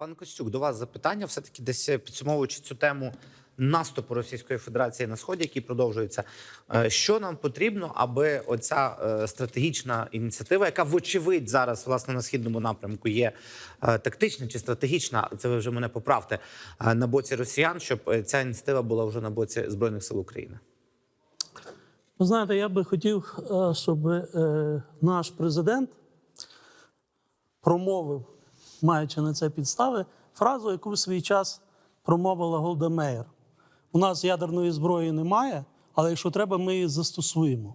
Пан Костюк, до вас запитання. Все таки, десь е, підсумовуючи цю тему наступу Російської Федерації на сході, який продовжується. е, Що нам потрібно, аби оця е, стратегічна ініціатива, яка вочевидь зараз власне на східному напрямку є тактична чи стратегічна, це ви вже мене поправте на боці росіян, щоб ця ініціатива була вже на боці збройних сил України. Ви знаєте, я би хотів, щоб наш президент промовив, маючи на це підстави, фразу, яку в свій час промовила Голда Меєр. У нас ядерної зброї немає, але якщо треба, ми її застосуємо.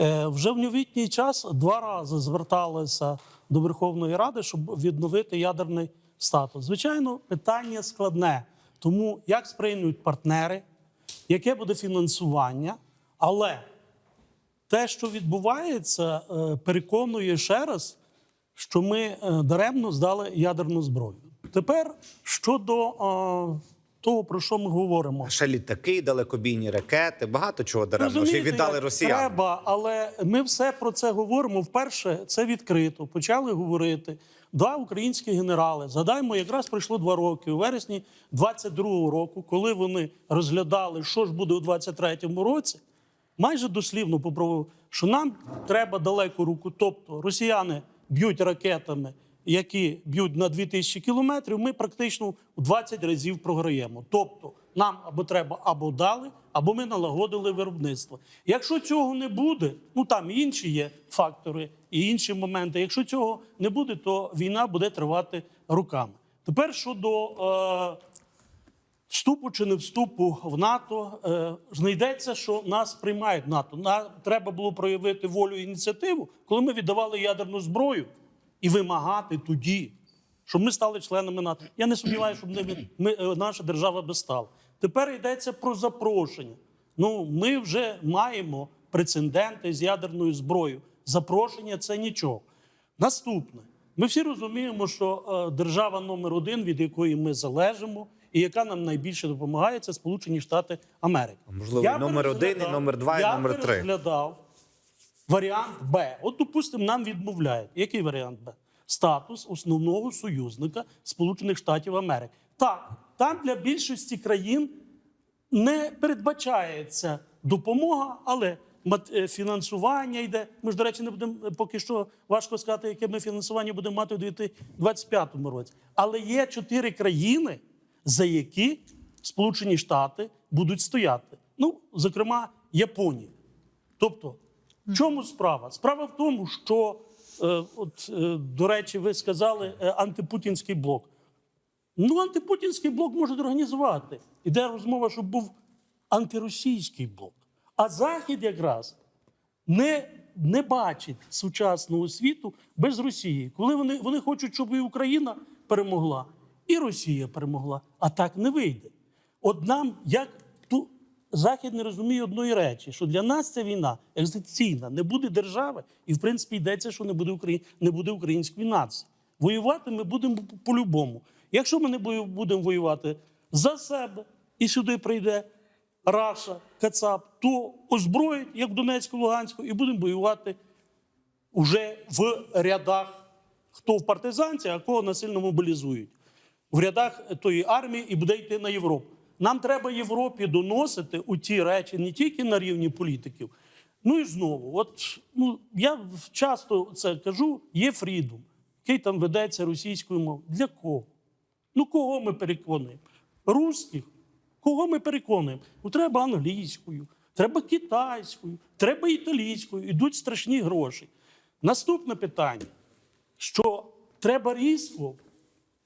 Е, Вже в новітній час два рази зверталися до Верховної Ради, щоб відновити ядерний статус. Звичайно, питання складне, тому як сприймуть партнери, яке буде фінансування, але те, що відбувається, е, переконує ще раз, що ми е, даремно здали ядерну зброю. Тепер щодо е, того, про що ми говоримо. Ще літаки, далекобійні ракети, багато чого даремно ще й віддали росіянам. Треба, але ми все про це говоримо. Вперше це відкрито. Почали говорити. Два українські генерали. Згадаємо, якраз пройшло два роки. У вересні 22-го року, коли вони розглядали, що ж буде у 23-му році, майже дослівно попробував, що нам треба далеку руку. Тобто росіяни б'ють ракетами, які б'ють на 2000 кілометрів, ми практично у 20 разів програємо. Тобто нам або треба або дали, або ми налагодили виробництво. Якщо цього не буде, ну там інші є фактори і інші моменти. Якщо цього не буде, то війна буде тривати руками. Тепер щодо е, вступу чи не вступу в НАТО, е, знайдеться, що нас приймають НАТО. Нам треба було проявити волю і ініціативу, коли ми віддавали ядерну зброю і вимагати тоді, щоб ми стали членами НАТО. Я не сумніваюся, щоб ми, ми, е, наша держава би стала. Тепер йдеться про запрошення. Ну, ми вже маємо прецеденти з ядерною зброєю. Запрошення це нічого. Наступне. Ми всі розуміємо, що е, держава номер один, від якої ми залежимо, і яка нам найбільше допомагає, це Сполучені Штати Америки. Можливо, і номер один, і номер два, і я номер три. Я переглядав варіант Б. От, допустимо, нам відмовляють. Який варіант Б? Статус основного союзника Сполучених Штатів Америки. Так, там для більшості країн не передбачається допомога, але е, фінансування йде. Ми ж, до речі, не будемо е, поки що важко сказати, яке ми фінансування будемо мати у 2025 році. Але є чотири країни, за які Сполучені Штати будуть стояти. Ну, зокрема, Японія. Тобто, в чому справа? Справа в тому, що, е, от, е, до речі, ви сказали е, антипутінський блок. Ну, антипутінський блок можуть організувати. Іде розмова, щоб був антиросійський блок. А Захід якраз не, не бачить сучасного світу без Росії. Коли вони, вони хочуть, щоб і Україна перемогла, і Росія перемогла. А так не вийде. От нам, як ту, Захід не розуміє одної речі, що для нас ця війна екзистенційна, не буде держави, і в принципі йдеться, що не буде, Украї... не буде української нації. Воювати ми будемо по-любому. Якщо ми не будемо воювати за себе, і сюди прийде Раша, Кацап, то озброїть, як в Донецьку, Луганську, і будемо воювати вже в рядах, хто в партизанці, а кого насильно мобілізують. В рядах тої армії і буде йти на Європу. Нам треба Європі доносити у ті речі не тільки на рівні політиків. Ну і знову, от ну я часто це кажу: є фрідом, який там ведеться російською мовою. Для кого? Ну кого ми переконуємо? Руських. Кого ми переконуємо? Ну, треба англійською, треба китайською, треба італійською. Ідуть страшні гроші. Наступне питання: що треба різко,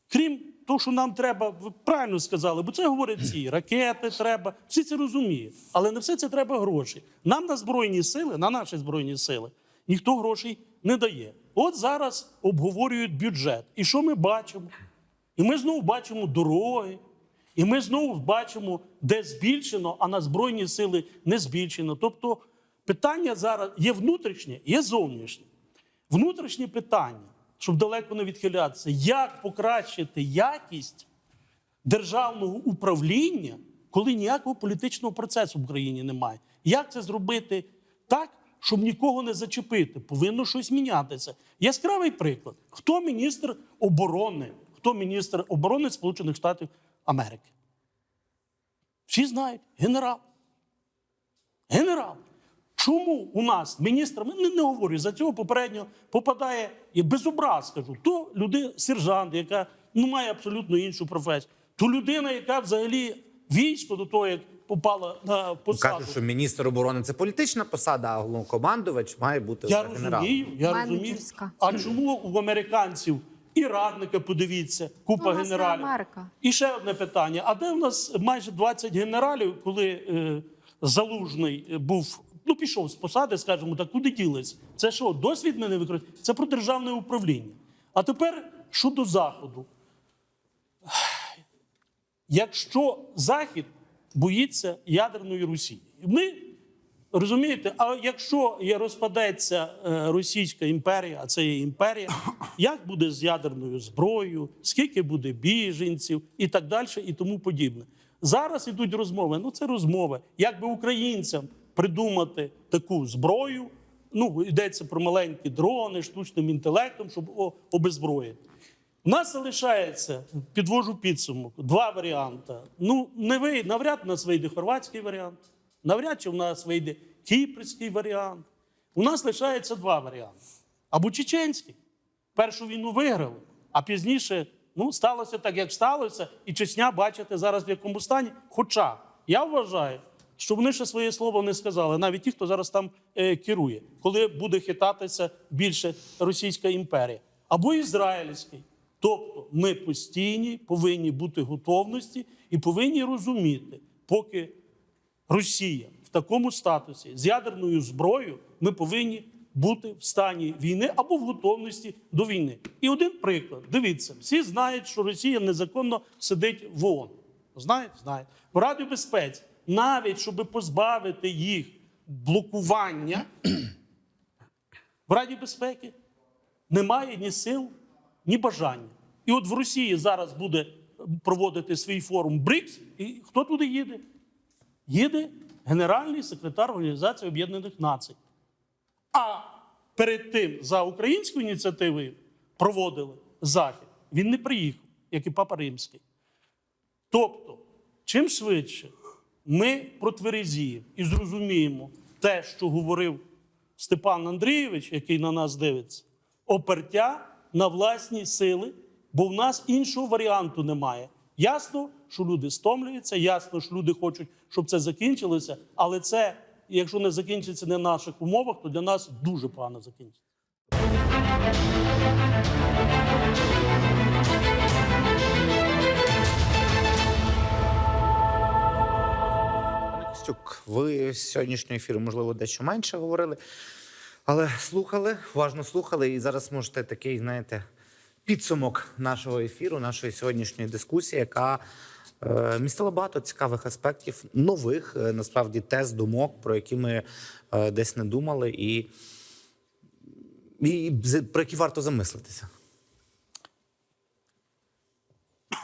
крім того, що нам треба, ви правильно сказали, бо це говорять ці ракети треба, всі це розуміють. Але на все це треба гроші. Нам на Збройні сили, на наші Збройні сили, ніхто грошей не дає. От зараз обговорюють бюджет. І що ми бачимо? І ми знову бачимо дороги, і ми знову бачимо, де збільшено, а на Збройні сили не збільшено. Тобто питання зараз є внутрішнє, є зовнішнє. Внутрішнє питання, щоб далеко не відхилятися, як покращити якість державного управління, коли ніякого політичного процесу в Україні немає. Як це зробити так, щоб нікого не зачепити? Повинно щось мінятися. Яскравий приклад: хто міністр оборони? хто міністр оборони Сполучених Штатів Америки. Всі знають, генерал. Генерал. Чому у нас міністр, не, не говорю, за цього попередньо попадає, і без образ скажу, то людина, сержант, яка ну, має абсолютно іншу професію, то людина, яка взагалі військо до того, як попала на посаду. Кажуть, що міністр оборони це політична посада, а головнокомандувач має бути Я розумію, я розумію. А чому у американців і радника, подивіться, купа Ну, генералів? І ще одне питання: а де в нас майже 20 генералів, коли е, залужний був, ну пішов з посади, скажімо так, куди ділись? Це що, досвід мене використовує? Це про державне управління. А тепер щодо заходу. Якщо Захід боїться ядерної Росії, ми розумієте, а якщо розпадеться е, Російська імперія, а це є імперія, як буде з ядерною зброєю, скільки буде біженців і так далі, і тому подібне. Зараз ідуть розмови. Ну це розмови. Як би українцям придумати таку зброю? Ну йдеться про маленькі дрони, штучним інтелектом, щоб обезброїти. У нас залишається, підвожу підсумок, два варіанти. Ну, не ви, навряд у нас вийде хорватський варіант, навряд чи в нас вийде кіпрський варіант. У нас лишається два варіанти. Або чеченський. Першу війну виграли, а пізніше ну, сталося так, як сталося, і Чечня, бачите, зараз в якому стані. Хоча я вважаю, що вони ще своє слово не сказали, навіть ті, хто зараз там е, керує, коли буде хитатися більше Російська імперія, або ізраїльський. Тобто ми постійні повинні бути готовності і повинні розуміти, поки Росія в такому статусі з ядерною зброєю, ми повинні бути в стані війни або в готовності до війни. І один приклад: дивіться, всі знають, що Росія незаконно сидить в ООН. Знають? Знають. В Раді безпеці, навіть щоб позбавити їх блокування в Раді безпеки немає ні сил, ні бажання. І от в Росії зараз буде проводити свій форум БРИКС, і хто туди їде? Їде генеральний секретар Організації Об'єднаних Націй. А перед тим за українською ініціативою проводили захід. Він не приїхав, як і Папа Римський. Тобто, чим швидше ми протверезіємо і зрозуміємо те, що говорив Степан Андрійович, який на нас дивиться, опертя на власні сили, бо в нас іншого варіанту немає. Ясно, що люди стомлюються, ясно, що люди хочуть, щоб це закінчилося, але це, якщо не закінчиться не в наших умовах, то для нас дуже погано закінчиться. Пане ви з сьогоднішнього ефіру, можливо, дещо менше говорили, але слухали, уважно слухали, і зараз можете такий, знаєте, підсумок нашого ефіру, нашої сьогоднішньої дискусії, яка е, містила багато цікавих аспектів, нових, е, насправді, тез, думок, про які ми е, десь не думали, і, і про які варто замислитися.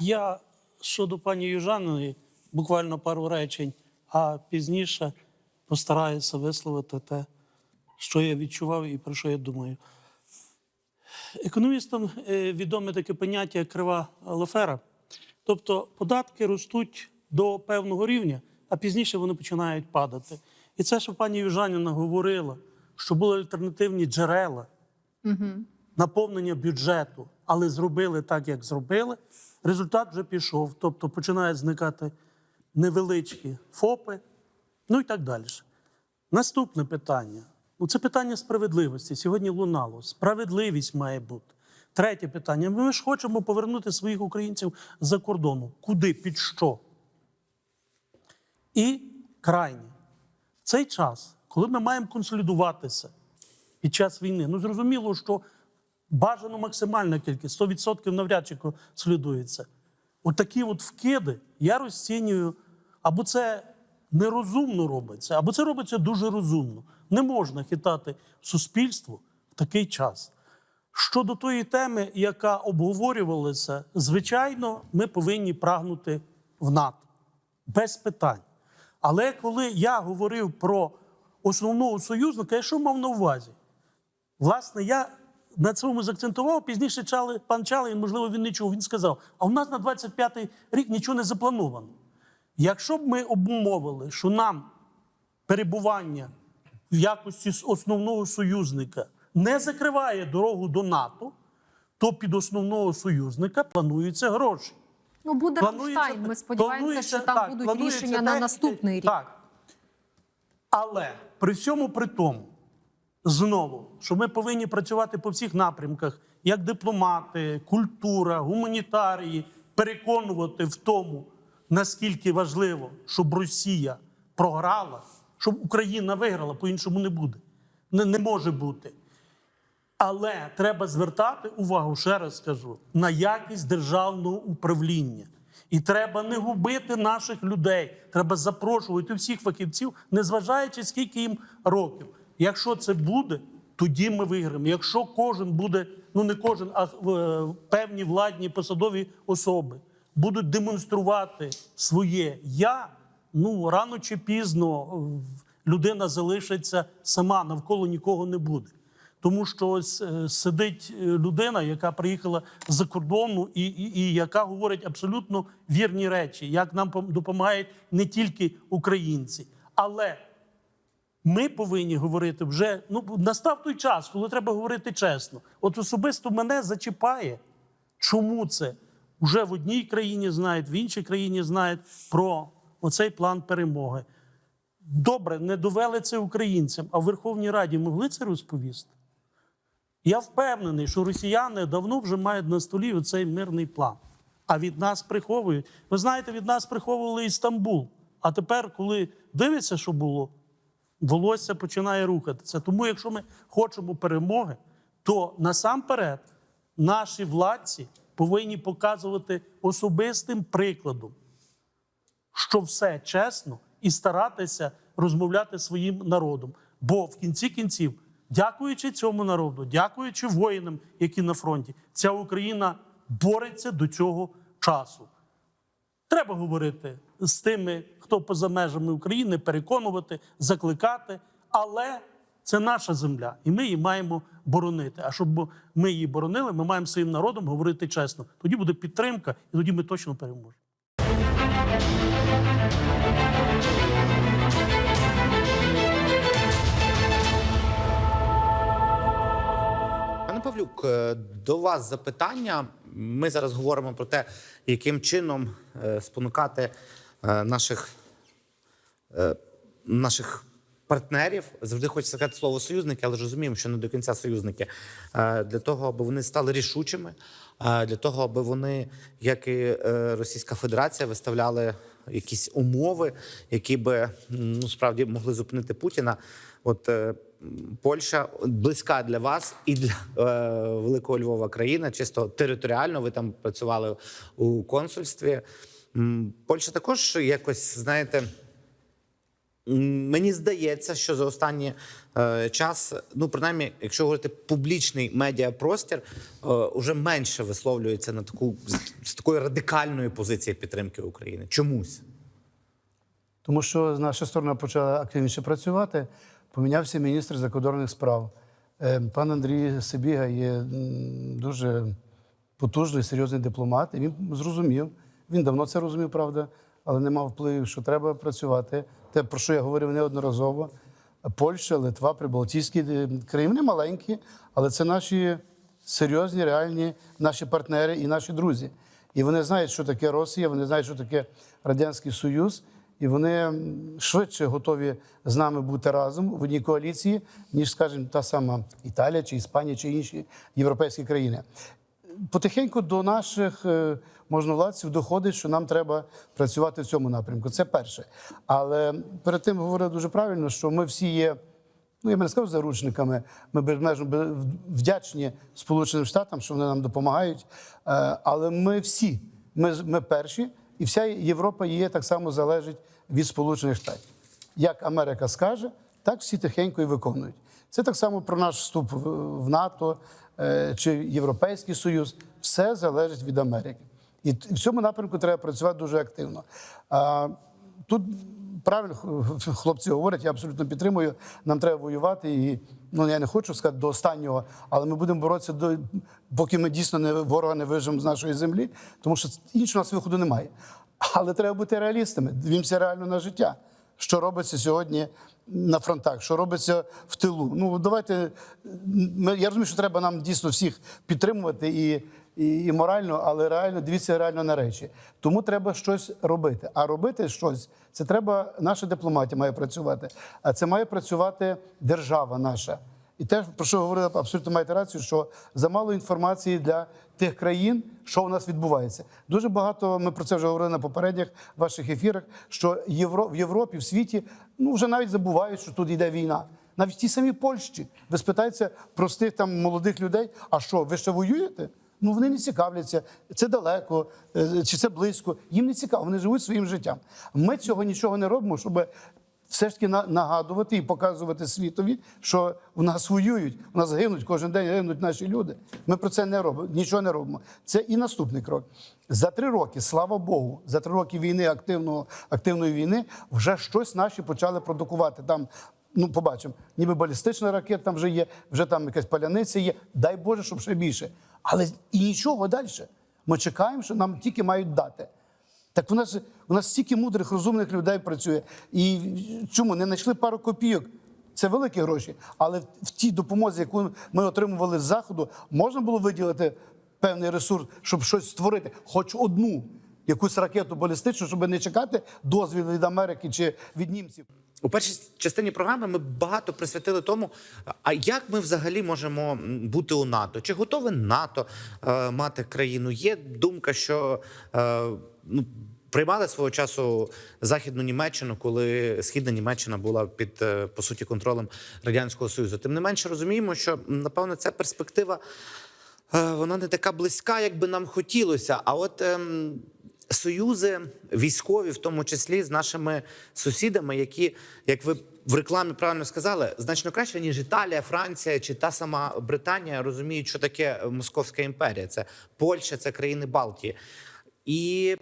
Я щодо пані Южаної буквально пару речень, а пізніше постараюся висловити те, що я відчував і про що я думаю. Економістам е, відоме таке поняття як крива Лефера. Тобто податки ростуть до певного рівня, а пізніше вони починають падати. І це, що пані Южаніна говорила, що були альтернативні джерела наповнення бюджету, але зробили так, як зробили. Результат вже пішов. Тобто починають зникати невеличкі ФОПи, ну і так далі. Наступне питання. Ну, це питання справедливості. Сьогодні лунало. Справедливість має бути. Третє питання. Ми ж хочемо повернути своїх українців за кордону. Куди? Під що? І крайнє. Цей час, коли ми маємо консолідуватися під час війни, ну зрозуміло, що бажано максимальна кількість, 100% навряд чи консолідується. Отакі от вкиди я розцінюю, або це нерозумно робиться, або це робиться дуже розумно. Не можна хитати суспільство в такий час. Щодо тої теми, яка обговорювалася, звичайно, ми повинні прагнути в НАТО без питань. Але коли я говорив про основного союзника, я що мав на увазі? Власне, я на цьому закцентував. Пізніше Чали, пан Чалий, можливо, він не чув. Він сказав: а у нас на 25-й рік нічого не заплановано. Якщо б ми обумовили, що нам перебування в якості основного союзника не закриває дорогу до НАТО, то під основного союзника плануються гроші. Ну, буде Рамштайн. Ми сподіваємося, що там так, будуть рішення на наступний рік. Так. Але при всьому при тому, знову, що ми повинні працювати по всіх напрямках, як дипломати, культура, гуманітарії, переконувати в тому, наскільки важливо, щоб Росія програла, щоб Україна виграла, по-іншому не буде. Не, не може бути. Але треба звертати увагу, ще раз скажу, на якість державного управління. І треба не губити наших людей. Треба запрошувати всіх фахівців, незважаючи скільки їм років. Якщо це буде, тоді ми виграємо. Якщо кожен буде, ну не кожен, а е, певні владні посадові особи будуть демонструвати своє я, ну рано чи пізно е, людина залишиться сама, навколо нікого не буде. Тому що ось е, сидить е, людина, яка приїхала з-за кордону, і, і, і яка говорить абсолютно вірні речі, як нам допомагають не тільки українці, але ми повинні говорити вже. Ну настав той час, коли треба говорити чесно. От особисто мене зачіпає. Чому це? Уже в одній країні знають, в іншій країні знають про оцей план перемоги. Добре, не довели це українцям, а в Верховній Раді могли це розповісти? Я впевнений, що росіяни давно вже мають на столі оцей мирний план. А від нас приховують. Ви знаєте, від нас приховували і Стамбул. А тепер, коли дивиться, що було, волосся починає рухатися. Тому, якщо ми хочемо перемоги, то насамперед наші владці повинні показувати особистим прикладом, що все чесно, і старатися розмовляти своїм народом. Бо в кінці кінців, дякуючи цьому народу, дякуючи воїнам, які на фронті, ця Україна бореться до цього часу. Треба говорити з тими, хто поза межами України, переконувати, закликати, але це наша земля, і ми її маємо боронити. А щоб ми її боронили, ми маємо своїм народом говорити чесно. Тоді буде підтримка, і тоді ми точно переможемо. Пане Павлюк, е, до вас запитання. Ми зараз говоримо про те, яким чином е, спонукати е, наших, наших партнерів. Завжди хочеться сказати слово союзники, але ж розуміємо, що не до кінця союзники. Е, Для того, аби вони стали рішучими, е, для того, аби вони, як і е, Російська Федерація, виставляли якісь умови, які би ну справді могли зупинити Путіна. От Польща близька для вас і для е, Великого Львова країна, чисто територіально. Ви там працювали у консульстві. Польща також якось, знаєте, мені здається, що за останній е, час, ну принаймні, якщо говорити публічний медіапростір, е, уже менше висловлюється на таку з, з такої радикальної позиції підтримки України. Чомусь. Тому що наша сторона почала активніше працювати. Помінявся міністр закордонних справ. Е, Пан Андрій Сибіга є дуже потужний, серйозний дипломат. І він зрозумів. Він давно це розумів, правда, але не мав впливу, що треба працювати. Те, про що я говорив неодноразово. Польща, Литва, Прибалтійські е, країни вони маленькі, але це наші серйозні, реальні наші партнери і наші друзі. І вони знають, що таке Росія, вони знають, що таке Радянський Союз, і вони швидше готові з нами бути разом в одній коаліції, ніж, скажімо, та сама Італія чи Іспанія чи інші європейські країни. Потихеньку до наших е, можновладців доходить, що нам треба працювати в цьому напрямку. Це перше. Але перед тим говорив дуже правильно, що ми всі є. Ну, я би не сказав заручниками. Ми безмежно бе- вдячні Сполученим Штатам, що вони нам допомагають. Е, Але ми всі, ми, ми перші, і вся Європа є так само залежить від Сполучених Штатів. Як Америка скаже, так всі тихенько і виконують. Це так само про наш вступ в НАТО чи Європейський Союз. Все залежить від Америки. І в цьому напрямку треба працювати дуже активно. Тут правильно хлопці говорять, я абсолютно підтримую. Нам треба воювати. І ну я не хочу сказати до останнього, але ми будемо боротися до поки ми дійсно не ворога не вижимо з нашої землі, тому що іншого у нас виходу немає. Але треба бути реалістами. Дивімося реально на життя. Що робиться сьогодні на фронтах, що робиться в тилу. Ну давайте я розумію, що треба нам дійсно всіх підтримувати і, і, і морально, але реально дивіться реально на речі. Тому треба щось робити. А робити щось це треба, наша дипломатія має працювати. А це має працювати держава наша. І те, про що говорили, абсолютно маєте рацію, що замало інформації для тих країн, що у нас відбувається. Дуже багато ми про це вже говорили на попередніх ваших ефірах. Що Євро, в Європі, в світі, ну вже навіть забувають, що тут йде війна. Навіть в тій самій Польщі. Ви спитаєте простих там молодих людей: а що, ви ще воюєте? Ну вони не цікавляться, це далеко е, чи це близько. Їм не цікаво, вони живуть своїм життям. Ми цього нічого не робимо, щоб все ж таки на- нагадувати і показувати світові, що у нас воюють, у нас гинуть кожен день гинуть наші люди. Ми про це не робимо, нічого не робимо. Це і наступний крок. За три роки, слава Богу, за три роки війни активного активної війни вже щось наші почали продукувати. Там ну побачимо, ніби балістична ракета там вже є, вже там якась паляниця є. Дай Боже, щоб ще більше. Але і нічого далі. Ми чекаємо, що нам тільки мають дати. Так у нас у нас стільки мудрих, розумних людей працює. І чому не знайшли пару копійок? Це великі гроші. Але в тій допомозі, яку ми отримували з заходу, можна було виділити певний ресурс, щоб щось створити, хоч одну якусь ракету балістичну, щоб не чекати дозвіл від Америки чи від німців. У першій частині програми ми багато присвятили тому, а як ми взагалі можемо бути у НАТО? Чи готове НАТО е, мати країну? Є думка, що е, ну, приймали свого часу Західну Німеччину, коли Східна Німеччина була під е, по суті контролем Радянського Союзу. Тим не менше розуміємо, що напевно ця перспектива е, вона не така близька, як би нам хотілося. А от ем, союзи військові, в тому числі з нашими сусідами, які, як ви в рекламі правильно сказали, значно краще ніж Італія, Франція чи та сама Британія розуміють, що таке Московська імперія. Це Польща, це країни Балтії. І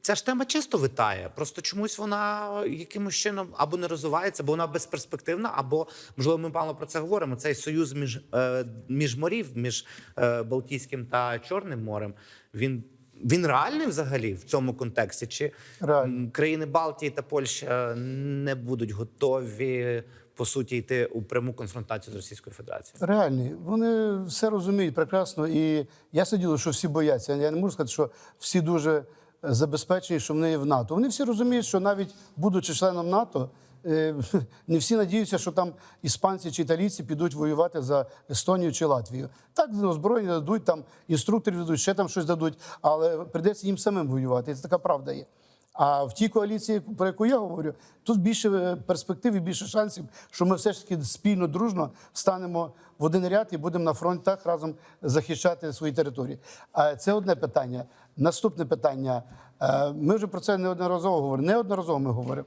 ця ж тема часто витає. Просто чомусь вона якимось чином або не розвивається, бо вона безперспективна, або можливо, ми мало про це говоримо. Цей союз між, е, між морів, між е, Балтійським та Чорним морем. Він він реальний взагалі в цьому контексті? Чи Реальний. м, країни Балтії та Польща не будуть готові по суті йти у пряму конфронтацію з Російською Федерацією? Реальні, вони все розуміють прекрасно. І я сиділо, що всі бояться. Я не можу сказати, що всі дуже забезпечені, що вони в НАТО. Вони всі розуміють, що навіть будучи членом НАТО, е, не всі надіються, що там іспанці чи італійці підуть воювати за Естонію чи Латвію. Так озброєння дадуть, там інструкторів дадуть, ще там щось дадуть, але прийдеться їм самим воювати. Це така правда є. А в тій коаліції, про яку я говорю, тут більше е, перспектив і більше шансів, що ми все ж таки спільно, дружно станемо в один ряд і будемо на фронтах разом захищати свої території. А це одне питання. Наступне питання. Е, Ми вже про це неодноразово говоримо. Неодноразово ми говоримо.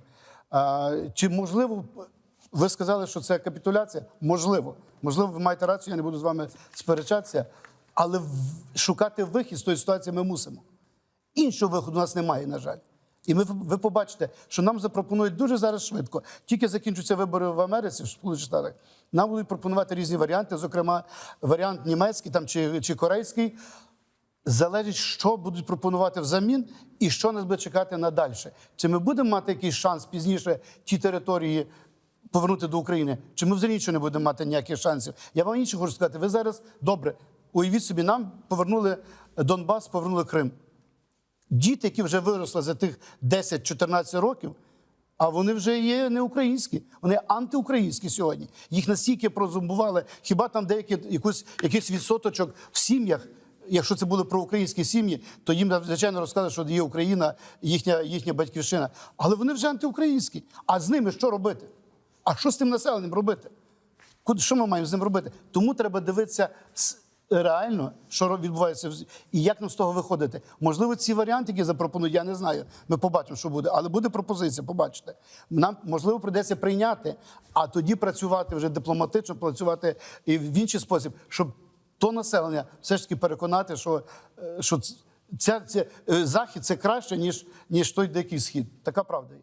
Чи можливо, ви сказали, що це капітуляція? Можливо. Можливо, ви маєте рацію, я не буду з вами сперечатися, але шукати вихід з тої ситуації ми мусимо. Іншого виходу у нас немає, на жаль. І ми ви побачите, що нам запропонують дуже зараз швидко. Тільки закінчаться вибори в Америці, в Сполучених Штатах. Нам будуть пропонувати різні варіанти, зокрема, варіант німецький там чи, чи корейський. Залежить, що будуть пропонувати взамін і що нас буде чекати надалі. Чи ми будемо мати якийсь шанс пізніше ті території повернути до України? Чи ми взагалі нічого не будемо мати ніяких шансів? Я вам інше хочу сказати. Ви зараз добре, уявіть собі, нам повернули Донбас, повернули Крим. Діти, які вже виросли за тих 10-14 років, а вони вже є не українські, вони антиукраїнські сьогодні. Їх настільки прозумбували, хіба там деякі якусь, якийсь відсоточок в сім'ях. Якщо це були проукраїнські сім'ї, то їм звичайно розказали, що є Україна, їхня, їхня батьківщина. Але вони вже антиукраїнські. А з ними що робити? А що з тим населенням робити? Куди- Що ми маємо з ним робити? Тому треба дивитися реально, що відбувається і як нам з того виходити. Можливо, ці варіанти, які запропонують, я не знаю. Ми побачимо, що буде, але буде пропозиція. Побачите. Нам можливо прийдеться прийняти, а тоді працювати вже дипломатично, працювати і в інший спосіб, щоб то населення все ж таки переконати, що, е, що ця, ця, е, захід це краще ніж ніж той дикий схід. Така правда є.